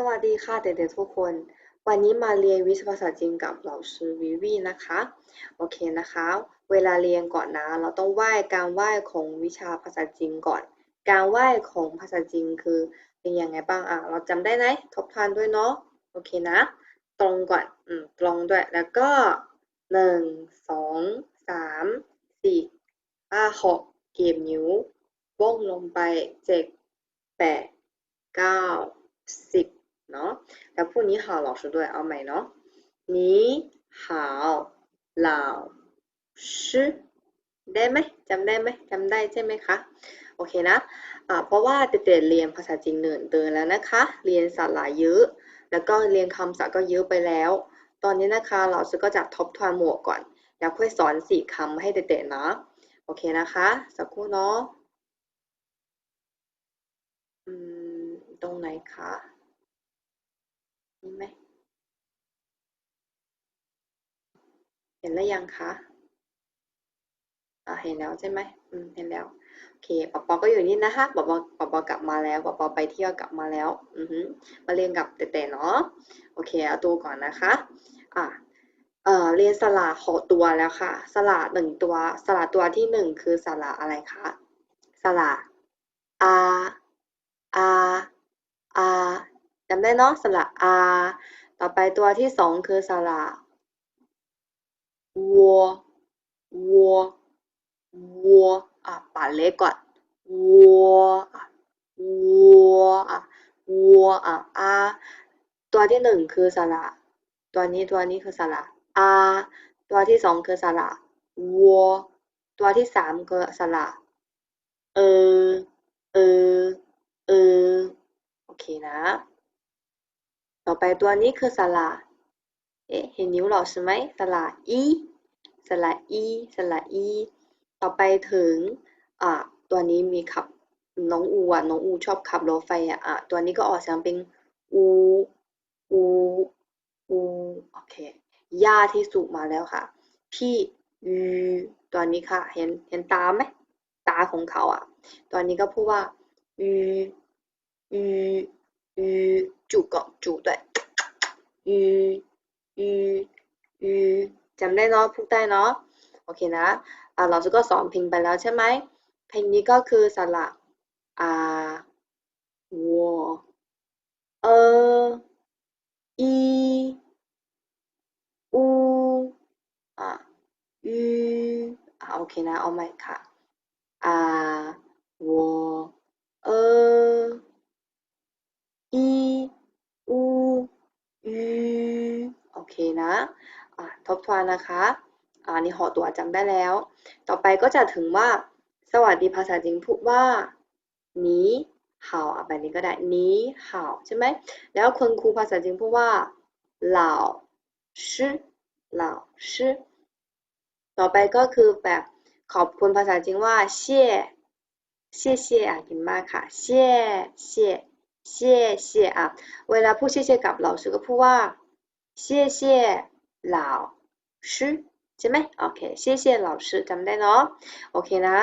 สวัสดีค่ะเด็กๆทุกคน วันนี้มาเรียนวิชาภาษาจีนกับเราชื่อวิวีนะคะ โอเคนะคะ เวลาเรียนก่อนนะ เราต้องไหว้การไหว้ของวิชาภาษาจีนก่อน การไหว้ของภาษาจีนคือเป็นยังไงบ้างอะเราจำได้ไหมทบทวนด้วยเนาะโอเคนะ ตรงก่อนอืมตรงด้วยแล้วก็หนึ่งสองสามสี่ห้าหกเก็บนิ้วบ้งลงไปเจ็ดแปดเก้าสิบ เนาะแล้วพูดนี้好老师ด้วยเอาใหม่เนาะนี้好老师ได้ไหมจำได้ไหมจำได้ใช่ไหมคะโอเคนะอ่าเพราะว่าเด็กๆเรียนภาษาจีนเนินเดินแล้วนะคะ เรียนศาสตร์หลายเยอะ แล้วก็เรียนคำศัพท์ก็เยอะไปแล้ว ตอนนี้นะคะเราก็จะทบทวนหมวกก่อนแล้วค่อยสอนสี่คำให้เด็กๆนะโอเคนะคะสักครู่เนาะอืมตรงไหนคะ นี่ไหม เห็นแล้วยังคะอ่าเห็นแล้วใช่ไหมอืมเห็นแล้ว โอเคปอปอก็อยู่นี่นะคะปอปอปอปอกลับมาแล้วปอปอไปเที่ยวกลับมาแล้ว อือฮึมาเรียนกับเต๋ๆเนาะ โอเคเอาตัวก่อนนะคะ อ่าเอ่อเรียนสระหกตัวแล้วค่ะ สระหนึ่งตัว สระตัวที่หนึ่งคือสระอะไรคะ สระอาอาอา จำได้เนาะสระอาต่อไปตัวที่สองคือสระวัววัววัวอะปาเล็กก่อนวัวอะวัวอะวัวอะอาตัวที่หนึ่งคือสระตัวนี้ตัวนี้คือสระอาตัวที่สองคือสระวัวตัวที่สามคือสระเออเออเออโอเคนะ ต่อไปตัวนี้คือสระเอ๊ะเห็นนิ้วเราใช่ไหมสระอีสระอีสระอี ต่อไปถึงอ่าตัวนี้มีขับน้องอูอะน้องอูชอบขับรถไฟอะอะตัวนี้ก็ออกเสียงเป็นอูอูอูโอเคย่าที่สุมาแล้วค่ะ พี่ยูตัวนี้ค่ะ เห็นเห็นตาไหมตาของเขาอะตัวนี้ก็พูดว่ายูยู ยูจุก็จุด้วยยูยูยูจำได้เนาะพูดได้เนาะโอเคนะอ่าเราก็สอนเพิมพ์ไปแล้วใช่ไหมเพลงนี้ก็คือสระอ่าวัวเอออีอูอ่าอูอ่าโอเคนะเอาใหม่ค่ะอ่าวัวเออ อีอูอูโอเคนะอ่าทบทวนนะคะอ่านี่หอตัวจำได้แล้ว ต่อไปก็จะถึงว่า สวัสดีภาษาจีนพูดว่านี้เห่าอะแบบนี้ก็ได้นี้เห่าใช่ไหมแล้วคุณครูภาษาจีนพูดว่าเหล่าชื่อเหล่าชื่อต่อไปก็คือแบบขอบคุณภาษาจีนว่าเชี่ยเชี่ยเชี่ยอะกินมากค่ะเชี่ยเชี่ย เชี่ยเชี่ยอ่ะเวลาพูดเชี่ยเชี่ยกับเราสือก็พูดว่าเชี่ยเชี่ยเหล่าชื่อใช่ไหมโอเคเชี่ยเชี่ยเหล่าชื่อจำได้เนาะโอเคนะ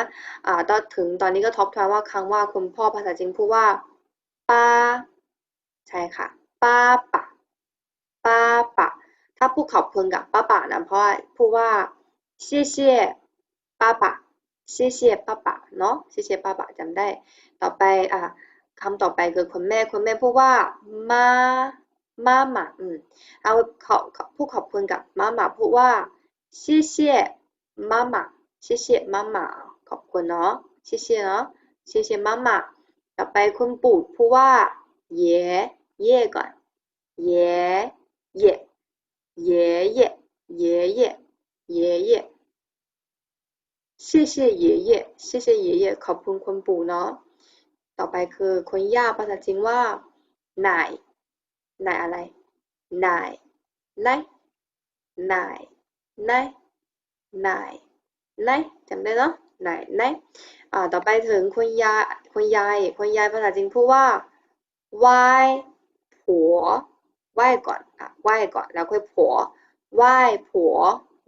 อ่าตอนถึงตอนนี้ก็ทบทวนว่าครั้งว่าคุณพ่อภาษาจีนพูดว่าป้าใช่ค่ะป้าปะป้าปะถ้าพูดขอบคุณกับป้าปะนะเพราะพูดว่า谢谢ป้าปะ谢谢ป้าปะเนาะ谢谢ป้าปะจำได้ ต่อไปอ่ะ คำต่อไปคือคุณแม่คุณแม่พูดว่ามามาหมาอืมเอาขอพูดขอบคุณกับมาหมาพูดว่า谢谢妈妈谢谢妈妈ขอบคุณเนาะ谢谢เนาะ谢谢妈妈ต่อไปคุณปู่พูดว่าเย่เย่ก่อนเย่เย่เย่เย่เย่เย่เย่เย่谢谢爷爷谢谢爷爷ขอบคุณคุณปู่เนาะ ต่อไปคือคุณย่าภาษาจีนว่าไหนไหนอะไรไหนไหนไหนไหนไหนไหนจำได้เนาะไหนไหนอ่าต่อไปถึงคุณยายคุณยายคุณยายภาษาจีนพูดว่าไหว้ผัวไหว้ก่อนอะไหว้ก่อนแล้วค่อยผัวไหว้ผัว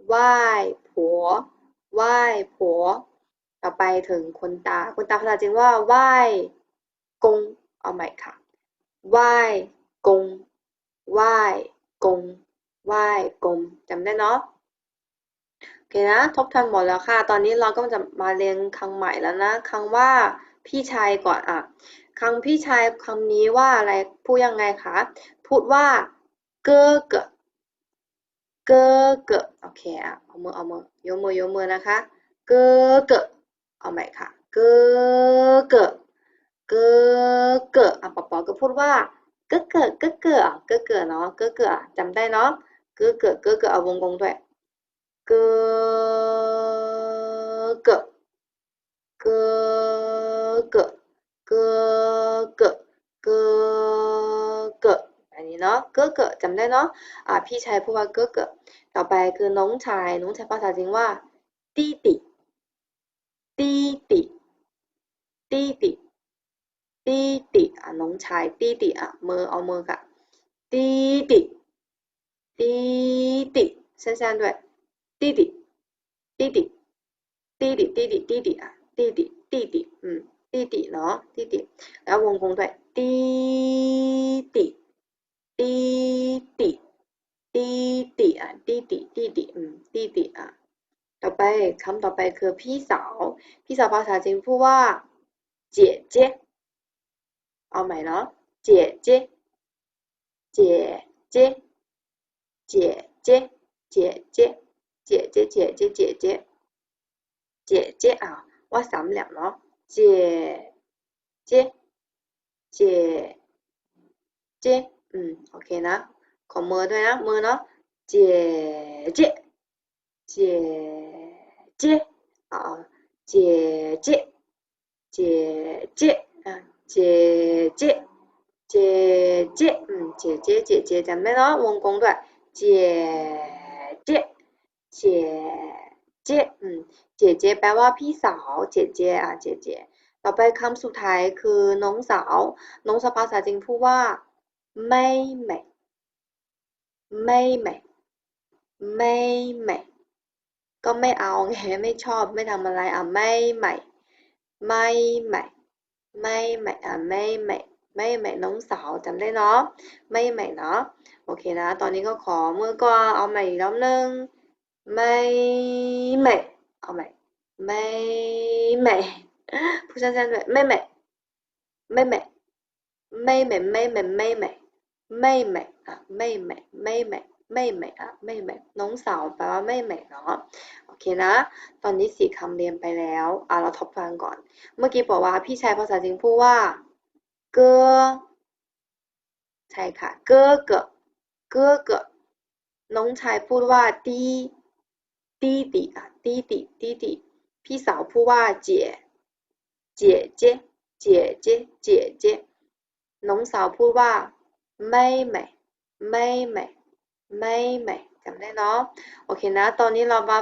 ไหว้ผัวไหว้ผัว ต่อไปถึงคุณตาคุณตาภาษาจีนว่าไหว้ เอาใหม่ค่ะไหว้กงไหว้กงไหว้กงจำได้เนาะโอเคนะ ทบทวนหมดแล้วค่ะ ตอนนี้เราก็จะมาเรียนคำใหม่แล้วนะคำว่าพี่ชายก่อนอะคำพี่ชายคำนี้ว่าอะไรพูดยังไงคะพูดว่าเกอเกะเกอเกะโอเคอะเอามือเอามือยกมือยกมือนะคะเกอเกะเอาใหม่ค่ะเกอเกะ เกอเกออะปอปอก็พูดว่าเกอเกอเกอเกอเกอเกอเนาะเกอเกอจำได้เนาะเกอเกอเกอเกอเอาวงกลมด้วยเกอเกอเกอเกอเกอเกอเกอเกอแบบนี้เนาะเกอเกอจำได้เนาะอะพี่ชายพูดว่าเกอเกอต่อไปคือน้องชายน้องชายภาษาจีนว่าตี้ติตี้ติตี้ติ ตีติอะน้องชายตีติอะมือเอามือค่ะตีติตีติสั้นๆด้วยตีติตีติตีติตีติตีติอะตีติตีติอืมตีติเนาะตีติแล้ววงกลมด้วยตีติตีติตีติอะตีติตีติอืมตีติอะต่อไปคำต่อไปคือพี่สาว พี่สาวภาษาจีนพูดว่า姐姐 นะมือเนาะเจ๊เจ๊เจ๊เจ๊อ่าเจ๊เจ๊เจ๊เจ๊อะเจ๊เจ๊เจ๊เจ๊อืมเจ๊เจ๊เจ๊เจ๊จ ำได้เนาะวงกลมด้วยเจ๊เจ๊เจ๊เจ๊อืมเจ๊เจ๊แปลว่าพี่สาวเจ๊เจ๊อ่ะเจ๊เจ๊ต่อไปคำสุดท้ายคือน้องสาว น้องสาวภาษาจีนพูดว่าไม่美ไม่美ไม่美ก็ไม่เอาไงไม่ชอบไม่ทำอะไรอ่ะไม่ใหม่ไม่ใหม่ไม่ ใหม่อะไม่ใหม่ไม่ใหม่น้องสาวจำได้เนาะไม่ใหม่เนาะโอเคนะ ตอนนี้ก็ขอเมื่อก่อนเอาใหม่อีกรอบนึงไม่ใหม่เอาใหม่ไม่ใหม่พูดสั้นๆด้วยไม่ใหม่ไม่ใหม่แม่ไม่ใหม่แม่ไม่ใหม่ ไม่ใหม่ไม่ใหม่อะไม่ใหม่น้องสาวแปลว่าไม่ใหม่เนาะโอเคนะ ตอนนี้สี่คำเรียนไปแล้วอะเราทบทวนก่อน เมื่อกี้บอกว่าพี่ชายภาษาจีนพูดว่าเกอใช่ค่ะเกอเกะเกอเกะน้องชายพูดว่าดีดีดีอะดีดีดีดีพี่สาวพูดว่าเจ๋เจ๋เจ๊เจ๋เจ๊เจ๋เจ๊น้องสาวพูดว่าไม่ใหม่ไม่ใหม่ ไม่ใหม่จำได้เนาะโอเคนะ ตอนนี้เรามา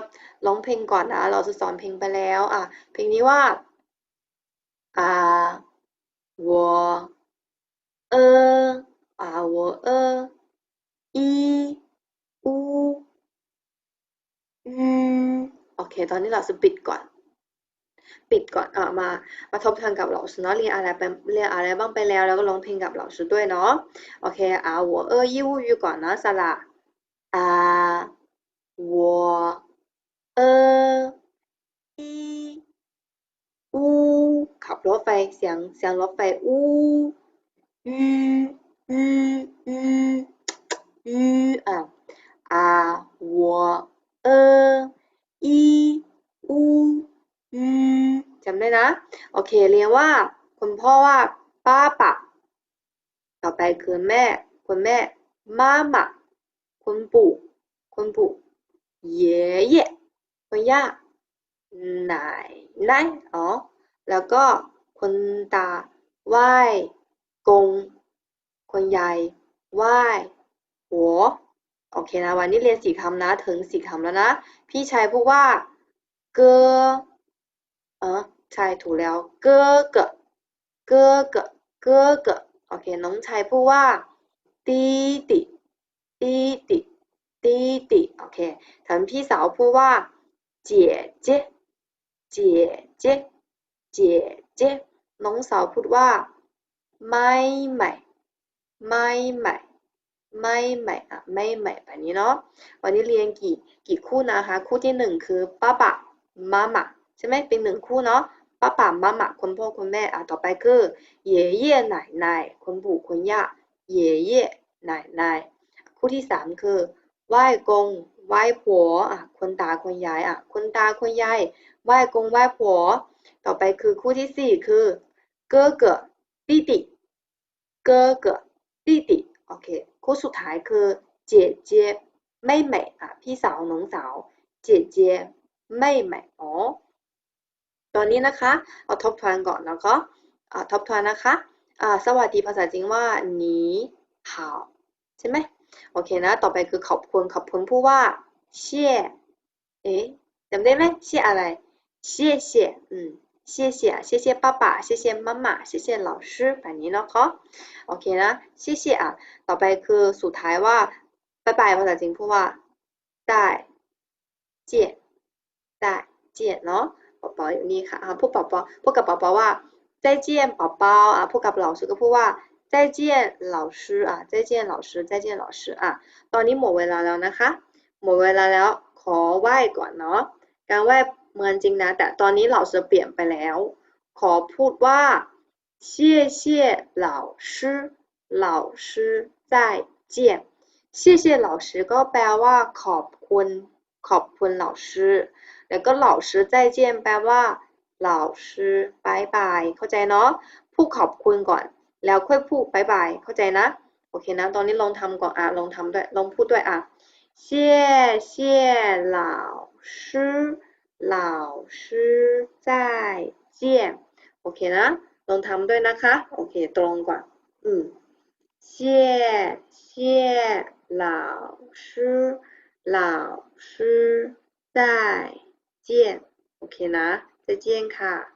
ร้องเพลงก่อนนะ เราจะสอนเพลงไปแล้วอะเพลงนี้ว่าอ่าวอเอออ่าวัเอออีอูอืมโอเค ตอนนี้เราจะปิดก่อน ปิดก่อนเอ่ามามาทบทวนกับเราสเนาะเรียนอะไรไปเรียนอะไรบ้างไปแล้ว แล้วก็ร้องเพลงกับเราสุด้วยเนาะโอเคอ่าวัเออยี่วูยูก่อนนะสลา อ่า我二一乌ขับรถไฟเสียงเสียงรถไฟอูอือือือือ่ะอ่า我二一乌อืจำได้นะ โอเค เรียนว่าคุณพ่อว่าป้าปะ ต่อไปคือแม่ คุณแม่มาม่า คุณปู่คุณปู่เย่เย่คุณย่าไหนไหนอ๋อแล้วก็คุณตาไหว้กงคุณยายไหว้หัวโอเคนะ วันนี้เรียนสี่คำนะ ถึงสี่คำแล้วนะ พี่ชายพูดว่า เกอเออใช่ถูกแล้ว เกอเกะเกอเกะเกอเกะโอเค น้องชายพูดว่าตีติ ตีติตีติโอเคถามพี่สาวพูดว่าเจ๋เจ๊เจ๋เจ๊เจ๋เจ๊น้องสาวพูดว่า ไม่ใหม่ ไม่ใหม่ ไม่ใหม่อะไม่ใหม่แบบนี้เนาะวันนี้เรียนกี่กี่คู่นะคะ คู่ที่หนึ่งคือป้าปะมามาใช่ไหมเป็นหนึ่งคู่เนาะป้าปะมามาคุณพ่อคุณแม่อะต่อไปคือเย่เย่ไหนไหนคุณปู่คุณย่าเย่เย่ไหนไหน คู่ที่สามคือไหว้กงไหว้ผัวอะคนตาคนยายอะคนตาคนยายไหว้กงไหว้ผัว ต่อไปคือคู่ที่สี่คือเก้อเกะตี้ติเก้อเกะตี้ติโอเคคู่สุดท้ายคือเจเจไม่แม่อะพี่สาวน้องสาวเจเจไม่แม่อ๋ตอนนี้นะคะเอาทบทวนก่อนแล้วก็ทบทวนนะคะสวัสดีภาษาจีนว่าหนีหาใช่ไหม โอเคนะ ต่อไปคือขอบคุณขอบคุณผู้ว่าเชี่ยเอ๊ะจำได้ไหมเชี่ยอะไร谢谢อืม谢谢谢谢爸爸谢谢妈妈谢谢老师แบบนี้เนาะคะโอเคนะ谢谢อ่ะ ต่อไปคือสุดท้ายว่าบายบายภาษาจีนพูดว่าได้เจียได้เจียเนาะ宝宝อยู่นี่ค่ะอ่าพูด宝宝พูดกับ宝宝ว่า再见宝宝อ่ะพูดกับ老师ก็พูดว่า 再见老师อ่ะ再见老师再见老师อ่ะตอนนี้หมดเวลาแล้วนะคะ หมดเวลาแล้วขอไหว้ก่อนเนาะการไหว้เหมือนจริงนะ แต่ตอนนี้老师เปลี่ยนไปแล้ว ขอพูดว่า谢谢老师老师再见谢谢老师ก็แปลว่า ขอบคุณ ขอบคุณ老师แล้วก็老师再见แปลว่า老师บายบายเข้าใจเนาะพูดขอบคุณก่อน แล้วค่อยพูดบายบายเข้าใจนะ โอเคนะ ตอนนี้ลองทำก่อนอ่ะลองทำด้วย ลองพูดด้วยอ่ะ谢谢老师老师再见โอเคนะ ลองทำด้วยนะคะ โอเค ตรงก่อน อืม谢谢老师老师再见โอเคนะ再见ค่ะ